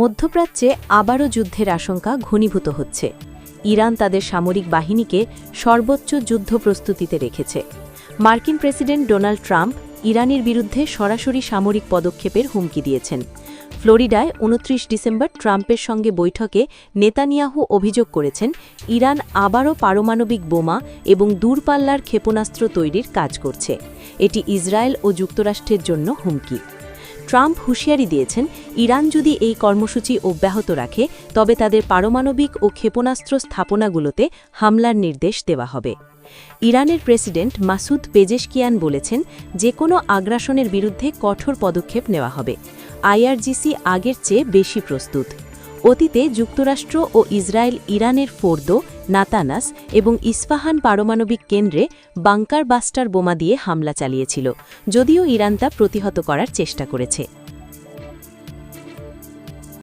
মধ্যপ্রাচ্যে আবারও যুদ্ধের আশঙ্কা ঘনীভূত হচ্ছে। ইরান তাদের সামরিক বাহিনীকে সর্বোচ্চ যুদ্ধ প্রস্তুতিতে রেখেছে। মার্কিন প্রেসিডেন্ট ডোনাল্ড ট্রাম্প ইরানের বিরুদ্ধে সরাসরি সামরিক পদক্ষেপের হুমকি দিয়েছেন। ফ্লোরিডায় উনত্রিশ ডিসেম্বর ট্রাম্পের সঙ্গে বৈঠকে নেতানিয়াহু অভিযোগ করেছেন, ইরান আবারও পারমাণবিক বোমা এবং দূরপাল্লার ক্ষেপণাস্ত্র তৈরির কাজ করছে। এটি ইসরায়েল ও যুক্তরাষ্ট্রের জন্য হুমকি। ট্রাম্প হুঁশিয়ারি দিয়েছেন, ইরান যদি এই কর্মসূচি অব্যাহত রাখে, তবে তাদের পারমাণবিক ও ক্ষেপণাস্ত্র স্থাপনাগুলোতে হামলার নির্দেশ দেওয়া হবে। ইরানের প্রেসিডেন্ট মাসুদ পেজেশকিয়ান বলেছেন যে কোনো আগ্রাসনের বিরুদ্ধে কঠোর পদক্ষেপ নেওয়া হবে। আইআরজিসি আগের চেয়ে বেশি প্রস্তুত। অতীতে যুক্তরাষ্ট্র ও ইসরায়েল ইরানের ফোর্দো নাতানাস এবং ইস্পাহান পারমাণবিক কেন্দ্রে বাংকার বাস্টার বোমা দিয়ে হামলা চালিয়েছিল, যদিও ইরান তা প্রতিহত করার চেষ্টা করেছে।